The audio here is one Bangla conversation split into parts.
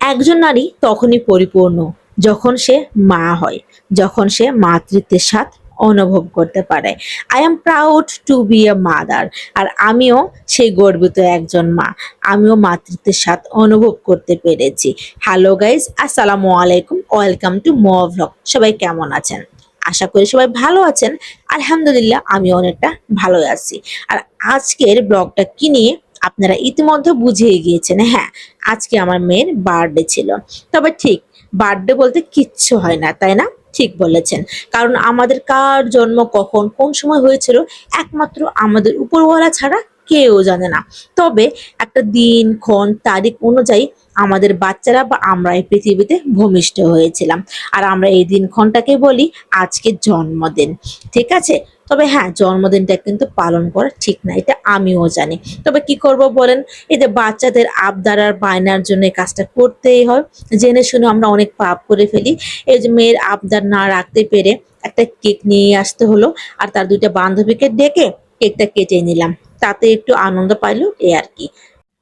একজন নারী তখনই পরিপূর্ণ, যখন সে মা হয়, যখন সে মাতৃত্বের স্বাদ অনুভব করতে পারে। I am proud to be a mother আর আমিও সেই গর্বিত একজন মা। আমিও মাতৃত্বের স্বাদ অনুভব করতে পেরেছি। হ্যালো গাইজ আসসালামু আলাইকুম ওয়েলকাম টু মো ভ্লগ সবাই কেমন আছেন? আশা করি সবাই ভালো আছেন। আলহামদুলিল্লাহ আমি অনেকটা ভালো আছি। আর আজকের ব্লগটা কি নিয়ে আপনারা ইতিমধ্যে বুঝিয়ে গিয়েছেন হ্যাঁ আজকে আমার মেয়ের বার্থডে ছিল। তবে ঠিক বার্থডে বলতে কিচ্ছু হয় না, তাই না? ঠিক বলেছেন। কারণ আমাদের কার জন্ম কখন, কোন সময় হয়েছিল, একমাত্র আমাদের উপরওয়ালা ছাড়া কেউ জানে না। তবে একটা দিন, ক্ষণ, তারিখ অনুযায়ী আমাদের বাচ্চারা বা আমরা এই পৃথিবীতে ভূমিষ্ঠ হয়েছিলাম। আর আমরা এই দিনক্ষণটাকে বলি আজকের জন্মদিন। ঠিক আছে? তবে হ্যাঁ জন্মদিনটা কিন্তু পালন করা ঠিক না, এটা আমিও জানি। তবে কি করব বলেন? এই যে বাচ্চাদের আবদার আর বায়নার জন্য এই কাজটা করতেই হয়। জেনে শুনে আমরা অনেক পাপ করে ফেলি। এই যে মেয়ের আবদার না রাখতে পেরে একটা কেক নিয়ে আসতে হলো। আর তার দুইটা বান্ধবীকে ডেকে কেকটা কেটে নিলাম। তাতে একটু আনন্দ পাইলো এ আর কি।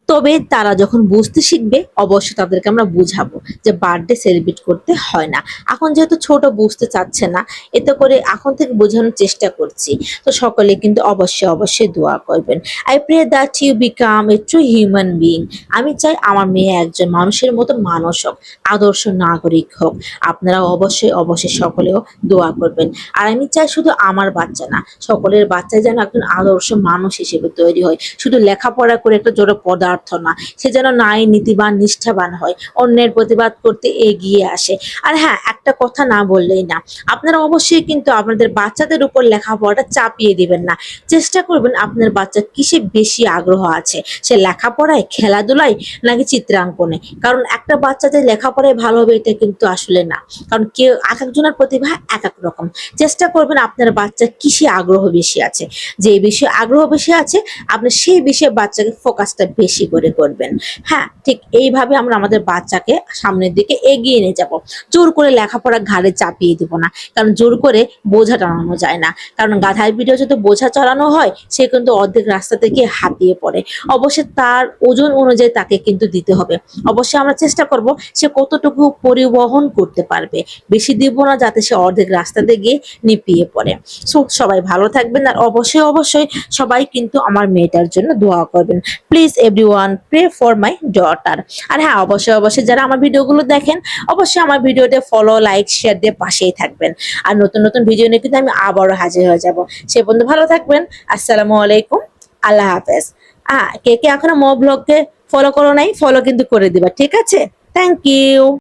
তবে তারা যখন বুঝতে শিখবে, অবশ্যই তাদেরকে আমরা বুঝাবো যে বার্থডে সেলিব্রেট করতে হয় না। এখন যেহেতু ছোট বুঝতে চাচ্ছে না, এতে করে এখন থেকে বোঝানোর চেষ্টা করছি। তো সকলে কিন্তু অবশ্যই অবশ্যই দোয়া করবেন। I pray that you become a true human being আমি চাই আমার মেয়ে একজন মানুষের মতো মানুষ হোক, আদর্শ নাগরিক হোক। আপনারা অবশ্যই অবশ্যই সকলেও দোয়া করবেন। আর আমি চাই শুধু আমার বাচ্চা না, সকলের বাচ্চা যেন একজন আদর্শ মানুষ হিসেবে তৈরি হয়। শুধু লেখাপড়া করে একটা জোরে পদার্থ না সে যেন নাই নীতিবান, নিষ্ঠাবান হয়, অন্যের প্রতিবাদ করতে এগিয়ে আসে। আর হ্যাঁ একটা কথা না বললেই না। আপনারা অবশ্যই কিন্তু আপনাদের বাচ্চাদের উপর লেখাপড়াটা চাপিয়ে দিবেন না। চেষ্টা করবেন আপনার বাচ্চা কিসে বেশি আগ্রহ আছে? সে লেখাপড়ায়, খেলাধুলায় নাকি চিত্রাঙ্কনে? কারণ একটা বাচ্চা যে লেখাপড়ায় ভালো হবে এটা কিন্তু আসলে না। কারণ কেউ এক একজনের প্রতিভা এক এক রকম। চেষ্টা করবেন আপনার বাচ্চা কিসে আগ্রহ বেশি আছে? যে বিষয়ে আগ্রহ বেশি আছে, আপনি সেই বিষয়ে বাচ্চাকে ফোকাসটা বেশি করে করবেন। হ্যাঁ ঠিক এইভাবে আমরা আমাদের বাচ্চাকে সামনের দিকে এগিয়ে নিয়ে যাব। জোর করে লেখাপড়া ঘাড়ে চাপিয়ে দিব না, কারণ জোর করে বোঝা টানানো যায় না। কারণ গাধার ভিডিও যদি বোঝা চালানো হয়, সে কিন্তু অর্ধেক রাস্তা থেকে হাতিয়ে পড়ে। অবশ্যই তার ওজন অনুযায়ী তাকে কিন্তু দিতে হবে। অবশ্যই আমরা চেষ্টা করব সে কতটুকু পরিবহন করতে পারবে। বেশি দিব না, যাতে সে অর্ধেক রাস্তাতে গিয়ে নিপিয়ে পড়ে। সো, সবাই ভালো থাকবেন আর অবশ্যই অবশ্যই সবাই কিন্তু আমার মেয়েটার জন্য দোয়া করবেন। Please everyone pray for my daughter আর হ্যাঁ অবশ্যই অবশ্যই যারা আমার ভিডিওগুলো দেখেন, অবশ্যই আমার ভিডিওতে ফলো লাইক শেয়ার দিয়ে পাশেই থাকবেন। আর নতুন নতুন ভিডিও নিয়ে কিন্তু আমি আবারও হাজির হয়ে যাব। সে পর্যন্ত ভালো থাকবেন। আসসালামু আলাইকুম। আল্লাহ হাফেজ। আহ, কে কে এখনও মো ব্লগকে ফলো করো নাই ফলো কিন্তু করে দিবা, ঠিক আছে? Thank you